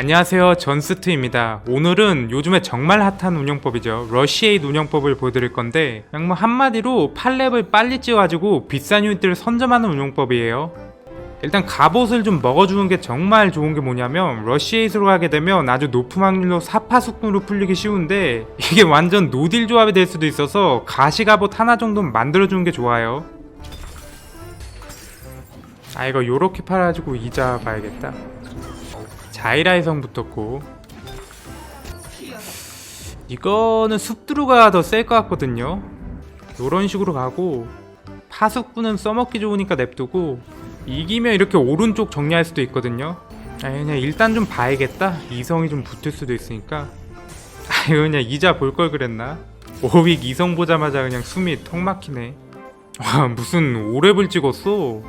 안녕하세요. 전스트입니다. 오늘은 요즘에 정말 핫한 운영법이죠. 러시에이드 운영법을 보여드릴 건데 그냥 뭐 한마디로 팔렙을 빨리 찍어가지고 비싼 유닛들을 선점하는 운영법이에요. 일단 갑옷을 좀 먹어주는 게 정말 좋은 게 뭐냐면 러시에이스로 가게 되면 아주 높은 확률로 사파숙군으로 풀리기 쉬운데 이게 완전 노딜 조합이 될 수도 있어서 가시갑옷 하나 정도는 만들어주는 게 좋아요. 아 이거 요렇게 팔아가지고 이자 봐야겠다 자이라의 성 붙었고 이거는 숲두루가 더 셀 것 같거든요. 요런 식으로 가고 파숙부는 써먹기 좋으니까 냅두고 이기면 이렇게 오른쪽 정리할 수도 있거든요. 아 그냥 일단 좀 봐야겠다. 이성이 좀 붙을 수도 있으니까. 아 그냥 이자 볼 걸 그랬나? 오윅 이성 보자마자 그냥 숨이 턱 막히네. 와 무슨 오랩을 찍었어?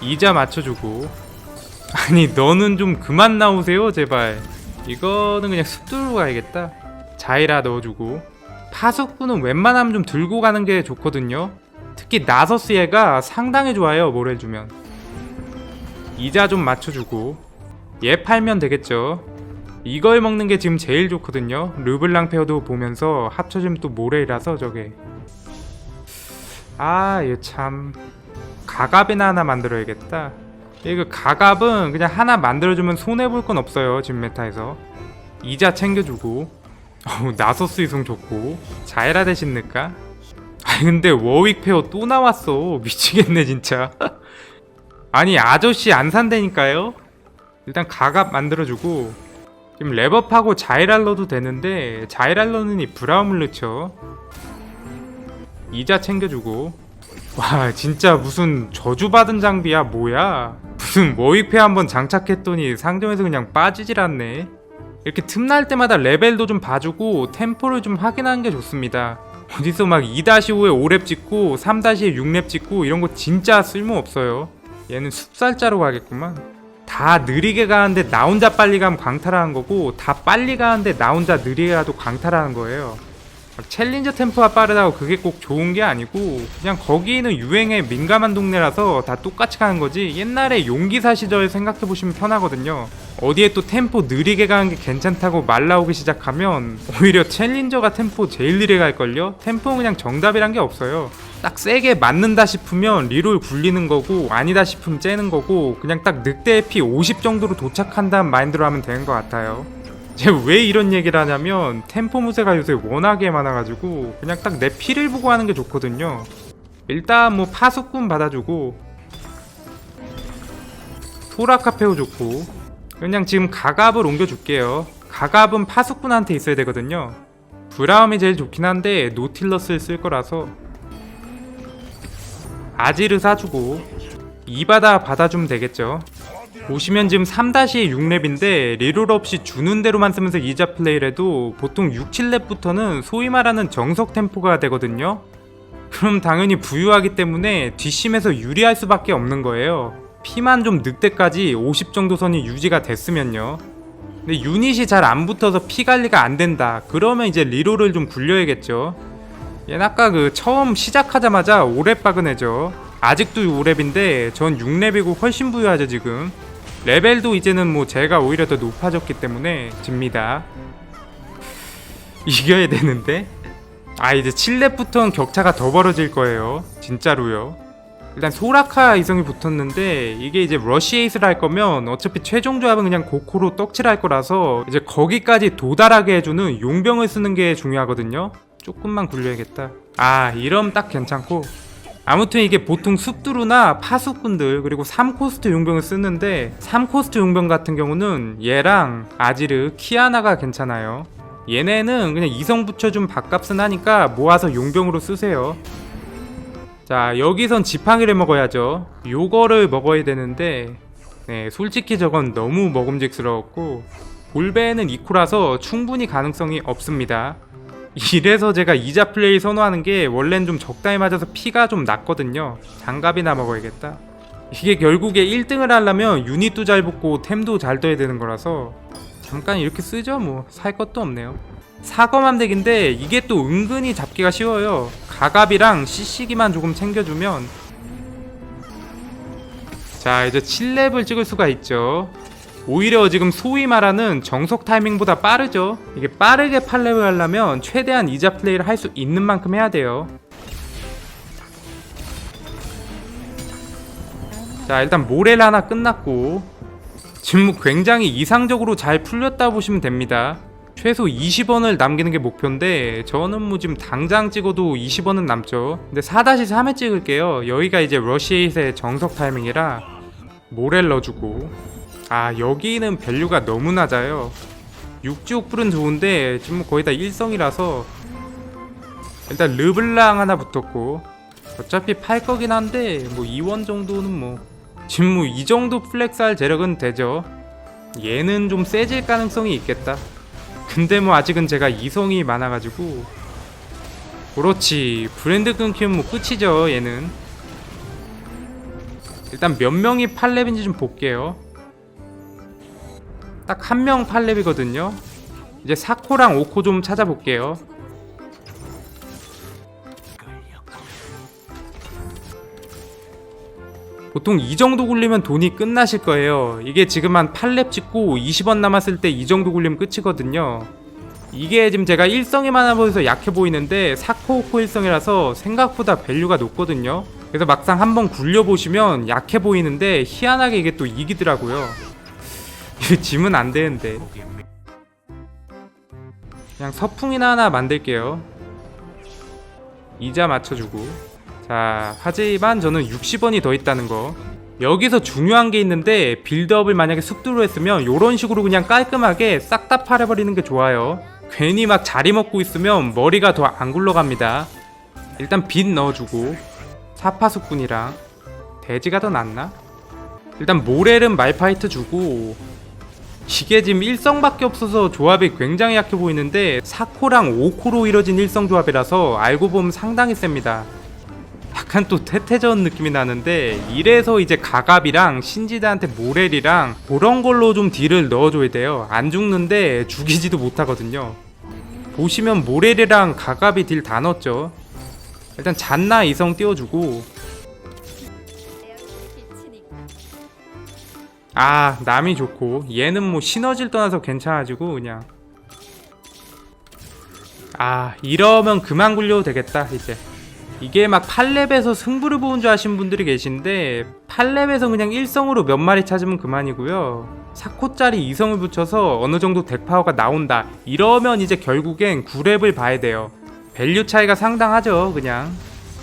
이자 맞춰주고 아니 너는 좀 그만 나오세요 제발. 이거는 그냥 숲두루 가야겠다. 자이라 넣어주고. 파숙부는 웬만하면 좀 들고 가는 게 좋거든요. 특히 나서스 얘가 상당히 좋아요 뭘 해주면. 이자 좀 맞춰주고. 얘 팔면 되겠죠. 이걸 먹는 게 지금 제일 좋거든요. 르블랑 페어도 보면서 합쳐지면 또 모래이라서 저게. 아 이거 참. 가갑이나 하나 만들어야겠다 이거 가갑은 그냥 하나 만들어주면 손해볼 건 없어요 지금 메타에서. 이자 챙겨주고. 어우 나소스 이송 좋고. 자이라 대신 넣을까? 아 근데 워윅 페어 또 나왔어. 미치겠네 진짜. 아니 아저씨 안 산다니까요. 일단 가갑 만들어주고. 지금 랩업하고 자이랄 넣어도 되는데 자이랄 넣는 이 브라움을 넣죠. 이자 챙겨주고 와 진짜 무슨 저주받은 장비야? 뭐야? 무슨 워익패 한번 장착했더니 상점에서 그냥 빠지질 않네. 이렇게 틈날 때마다 레벨도 좀 봐주고 템포를 좀 확인하는 게 좋습니다. 어디서 막 2-5에 5렙 찍고 3-2에 6렙 찍고 이런 거 진짜 쓸모없어요. 얘는 숲살자로 가겠구만. 다 느리게 가는데 나 혼자 빨리 가면 광탈하는 거고 다 빨리 가는데 나 혼자 느리게 가도 광탈하는 거예요. 막 챌린저 템포가 빠르다고 그게 꼭 좋은 게 아니고 그냥 거기는 유행에 민감한 동네라서 다 똑같이 가는 거지. 옛날에 용기사 시절 생각해 보시면 편하거든요. 어디에 또 템포 느리게 가는 게 괜찮다고 말 나오기 시작하면 오히려 챌린저가 템포 제일 느리게 갈걸요? 템포는 그냥 정답이란 게 없어요. 딱 세게 맞는다 싶으면 리롤 굴리는 거고 아니다 싶으면 째는 거고 그냥 딱 늑대 피50 정도로 도착한다는 마인드로 하면 되는 것 같아요 제가 왜 이런 얘기를 하냐면 템포 무새가 요새 워낙에 많아가지고 그냥 딱 내 피를 보고 하는 게 좋거든요. 일단 뭐 파수꾼 받아주고 소라카페오 좋고 그냥 지금 가갑을 옮겨줄게요. 가갑은 파수꾼한테 있어야 되거든요. 브라움이 제일 좋긴 한데 노틸러스를 쓸 거라서 아지르 사주고 이바다 받아주면 되겠죠 보시면 지금 3-6렙인데 리롤 없이 주는 대로만 쓰면서 이자 플레이를 해도 보통 6, 7렙부터는 소위 말하는 정석 템포가 되거든요. 그럼 당연히 부유하기 때문에 뒷심에서 유리할 수밖에 없는 거예요. 피만 좀 늑대까지 50 정도 선이 유지가 됐으면요. 근데 유닛이 잘 안 붙어서 피 관리가 안 된다. 그러면 이제 리롤을 좀 굴려야겠죠. 얘는 아까 그 처음 시작하자마자 5렙 박은 애죠. 아직도 5렙인데 전 6렙이고 훨씬 부유하죠 지금 레벨도 이제는 뭐 제가 오히려 더 높아졌기 때문에 집니다. 이겨야 되는데? 아 이제 7렙부터는 격차가 더 벌어질 거예요. 진짜로요. 일단 소라카 이성이 붙었는데 이게 이제 러시에이스를 할 거면 어차피 최종 조합은 그냥 고코로 떡칠할 거라서 이제 거기까지 도달하게 해주는 용병을 쓰는 게 중요하거든요. 조금만 굴려야겠다. 아 이러면 딱 괜찮고 아무튼 이게 보통 숲두루나 파수꾼들 그리고 3코스트 용병을 쓰는데 3코스트 용병 같은 경우는 얘랑 아지르, 키아나가 괜찮아요. 얘네는 그냥 이성 붙여준 밥값은 하니까 모아서 용병으로 쓰세요. 자 여기선 지팡이를 먹어야죠. 요거를 먹어야 되는데 네 솔직히 저건 너무 먹음직스러웠고 볼베는 이코라서 충분히 가능성이 없습니다 이래서 제가 이자 플레이 선호하는 게 원래는 좀 적당히 맞아서 피가 좀 났거든요. 장갑이나 먹어야겠다. 이게 결국에 1등을 하려면 유닛도 잘 붙고 템도 잘 떠야 되는 거라서 잠깐 이렇게 쓰죠 뭐. 살 것도 없네요. 사검함 덱인데 이게 또 은근히 잡기가 쉬워요. 가갑이랑 CC기만 조금 챙겨주면. 자 이제 7렙을 찍을 수가 있죠 오히려 지금 소위 말하는 정석 타이밍보다 빠르죠. 이게 빠르게 팔렙을 하려면 최대한 이자 플레이를 할 수 있는 만큼 해야 돼요. 자 일단 모렐 하나 끝났고 뭐 굉장히 이상적으로 잘 풀렸다 보시면 됩니다. 최소 20원을 남기는 게 목표인데 저는 뭐 지금 당장 찍어도 20원은 남죠. 근데 4-3에 찍을게요. 여기가 이제 러시에이스의 정석 타이밍이라 모렐 넣어주고 아 여기는 밸류가 너무 낮아요. 육지옥불은 좋은데 지금 뭐 거의 다 일성이라서 일단 르블랑 하나 붙었고 어차피 팔 거긴 한데 뭐 2원 정도는 뭐 지금 뭐 이 정도 플렉스 할 재력은 되죠. 얘는 좀 세질 가능성이 있겠다. 근데 뭐 아직은 제가 이성이 많아가지고 그렇지 브랜드 끊기면 뭐 끝이죠 얘는 일단 몇 명이 팔렙인지 좀 볼게요 딱 한 명 팔렙이거든요 이제 사코랑 오코 좀 찾아볼게요 보통 이 정도 굴리면 돈이 끝나실 거예요. 이게 지금 한 8렙 찍고 20원 남았을 때 이 정도 굴리면 끝이거든요. 이게 지금 제가 일성이 많아 보여서 약해 보이는데 사코오코 일성이라서 생각보다 밸류가 높거든요. 그래서 막상 한번 굴려보시면 약해 보이는데 희한하게 이게 또 이기더라고요. 지면 안 되는데. 그냥 서풍이나 하나 만들게요. 이자 맞춰주고. 자, 하지만 저는 60원이 더 있다는 거. 여기서 중요한 게 있는데 빌드업을 만약에 숙두로 했으면 이런 식으로 그냥 깔끔하게 싹 다 팔아버리는 게 좋아요. 괜히 막 자리 먹고 있으면 머리가 더 안 굴러갑니다. 일단 빛 넣어주고 사파수꾼이랑 돼지가 더 낫나? 일단 모렐은 말파이트 주고 이게 지금 일성밖에 없어서 조합이 굉장히 약해 보이는데 사코랑 오코로 이뤄진 일성 조합이라서 알고 보면 상당히 셉니다. 약간 또 태태전 느낌이 나는데 이래서 이제 가갑이랑 신지드한테 모렐이랑 그런 걸로 좀 딜을 넣어줘야 돼요. 안 죽는데 죽이지도 못하거든요. 보시면 모렐이랑 가갑이 딜 다 넣었죠. 일단 잔나 이성 띄워주고 아 남이 좋고. 얘는 뭐 시너지를 떠나서 괜찮아지고 그냥. 아 이러면 그만 굴려도 되겠다 이제. 이게 막 8렙에서 승부를 보는 줄 아시는 분들이 계신데 8렙에서 그냥 1성으로 몇 마리 찾으면 그만이고요. 4코짜리 2성을 붙여서 어느 정도 덱파워가 나온다. 이러면 이제 결국엔 9렙을 봐야 돼요. 밸류 차이가 상당하죠 그냥.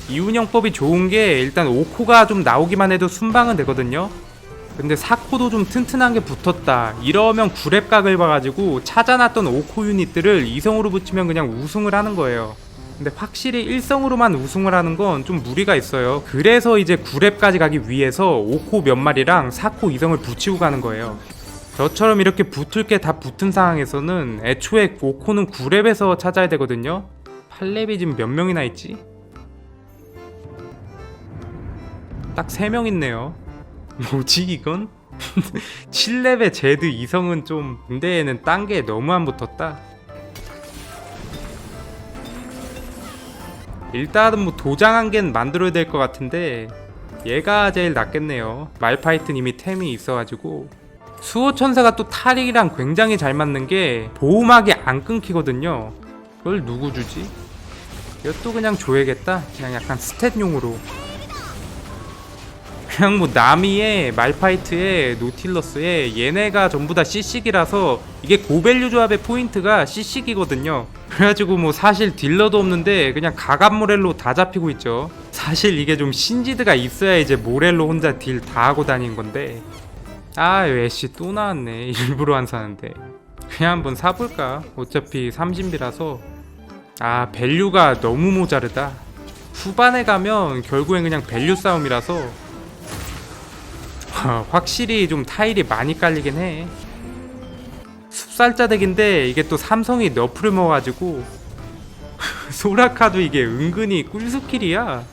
이 운영법이 좋은 게 일단 5코가 좀 나오기만 해도 순방은 되거든요 근데 4코도 좀 튼튼한 게 붙었다 이러면 9렙 각을 봐가지고 찾아놨던 5코 유닛들을 2성으로 붙이면 그냥 우승을 하는 거예요 근데 확실히 1성으로만 우승을 하는 건 좀 무리가 있어요. 그래서 이제 9렙까지 가기 위해서 5코 몇 마리랑 4코 2성을 붙이고 가는 거예요. 저처럼 이렇게 붙을 게 다 붙은 상황에서는 애초에 5코는 9렙에서 찾아야 되거든요. 8렙이 지금 몇 명이나 있지? 딱 3명 있네요. 뭐지 이건? 7렙의 제드 2성은 좀 얘는 딴 게 너무 안 붙었다. 일단은 뭐 도장 한 개는 만들어야 될 것 같은데 얘가 제일 낫겠네요 말파이트 이미 템이 있어가지고 수호천사가 또 탈이랑 굉장히 잘 맞는 게 보호막이 안 끊기거든요 그걸 누구 주지? 이것도 그냥 줘야겠다 그냥 약간 스탯용으로 그냥 뭐 나미에 말파이트에 노틸러스에 얘네가 전부 다 CC기라서 이게 고밸류 조합의 포인트가 CC기거든요. 그래가지고 뭐 사실 딜러도 없는데 그냥 가갑 모렐로 다 잡히고 있죠. 사실 이게 좀 신지드가 있어야 이제 모렐로 혼자 딜 다 하고 다니는 건데. 아 애쉬 또 나왔네 일부러 안 사는데. 그냥 한번 사볼까? 어차피 30비라서. 아 밸류가 너무 모자르다. 후반에 가면 결국엔 그냥 밸류 싸움이라서 아, 확실히 좀 타일이 많이 깔리긴 해. 숲살자 덱인데 이게 또 삼성이 너프를 먹어가지고 소라카도 이게 은근히 꿀스킬이야.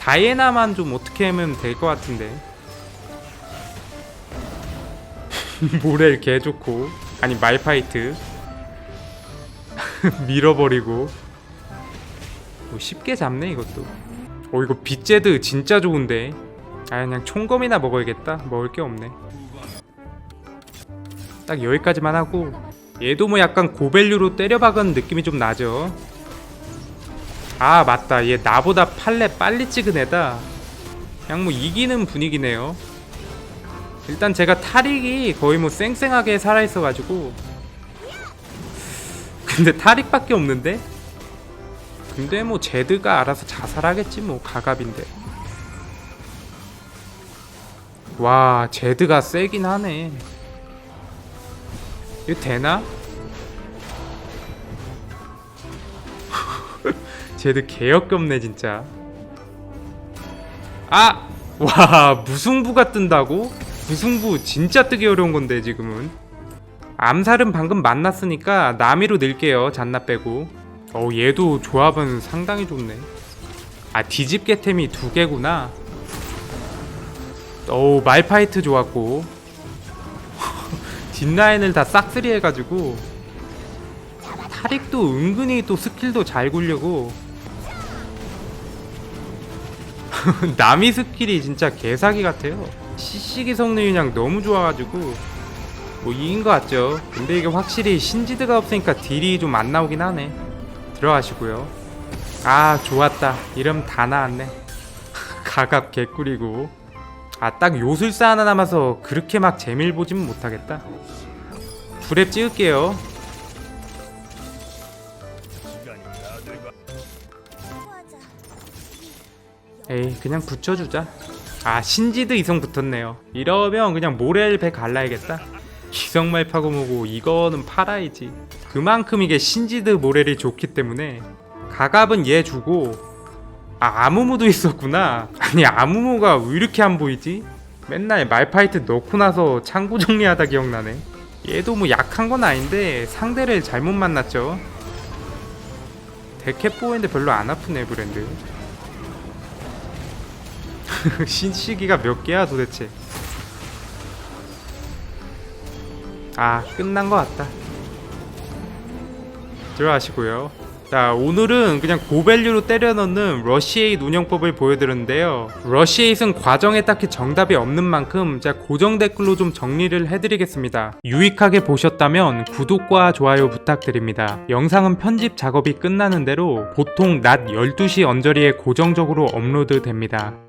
다이애나만 좀 어떻게 하면 될 것 같은데. 모렐 개 좋고 아니 말파이트 밀어버리고 뭐 쉽게 잡네 이것도. 어 이거 빗제드 진짜 좋은데. 아 그냥 총검이나 먹어야겠다. 먹을 게 없네. 딱 여기까지만 하고 얘도 뭐 약간 고밸류로 때려박은 느낌이 좀 나죠. 아 맞다. 얘 나보다 팔레 빨리 찍은 애다. 그냥 뭐 이기는 분위기네요. 일단 제가 탈익이 거의 뭐 쌩쌩하게 살아있어가지고. 근데 탈익밖에 없는데? 근데 뭐 제드가 알아서 자살하겠지 뭐 가갑인데 와 제드가 세긴 하네 이거 되나? 제드 개역겹네 진짜 아! 와 무승부가 뜬다고? 무승부 진짜 뜨기 어려운 건데 지금은 암살은 방금 만났으니까 나미로 넣을게요 잔나 빼고 어 얘도 조합은 상당히 좋네 아 뒤집개템이 두 개구나 오 말파이트 좋았고. 뒷라인을 다 싹쓸이 해가지고. 타릭도 은근히 또 스킬도 잘 굴려고. 남이 스킬이 진짜 개사기 같아요. CC기 성능이 그냥 너무 좋아가지고. 뭐 이긴 것 같죠. 근데 이게 확실히 신지드가 없으니까 딜이 좀 안 나오긴 하네. 들어가시고요. 아 좋았다. 이름 다 나왔네. 가갑 개꿀이고 아 딱 요술사 하나 남아서 그렇게 막 재밀 보진 못하겠다. 불앱 찍을게요. 에이 그냥 붙여주자. 아 신지드 이성 붙었네요. 이러면 그냥 모렐 배 갈라야겠다. 이성말 파고 뭐고 이거는 팔아야지. 그만큼 이게 신지드 모렐이 좋기 때문에 가갑은 얘 주고 아 아무무도 있었구나. 아니 아무무가 왜 이렇게 안 보이지? 맨날 말파이트 넣고 나서 창구 정리하다 기억나네. 얘도 뭐 약한 건 아닌데 상대를 잘못 만났죠. 데캡보인데 별로 안 아프네 브랜드. 신시기가 몇 개야 도대체? 아 끝난 것 같다. 들어가시고요 자 오늘은 그냥 고밸류로 때려 넣는 러시에잇 운영법을 보여드렸는데요. 러시에잇은 과정에 딱히 정답이 없는 만큼 제가 고정 댓글로 좀 정리를 해드리겠습니다. 유익하게 보셨다면 구독과 좋아요 부탁드립니다. 영상은 편집 작업이 끝나는 대로 보통 낮 12시 언저리에 고정적으로 업로드 됩니다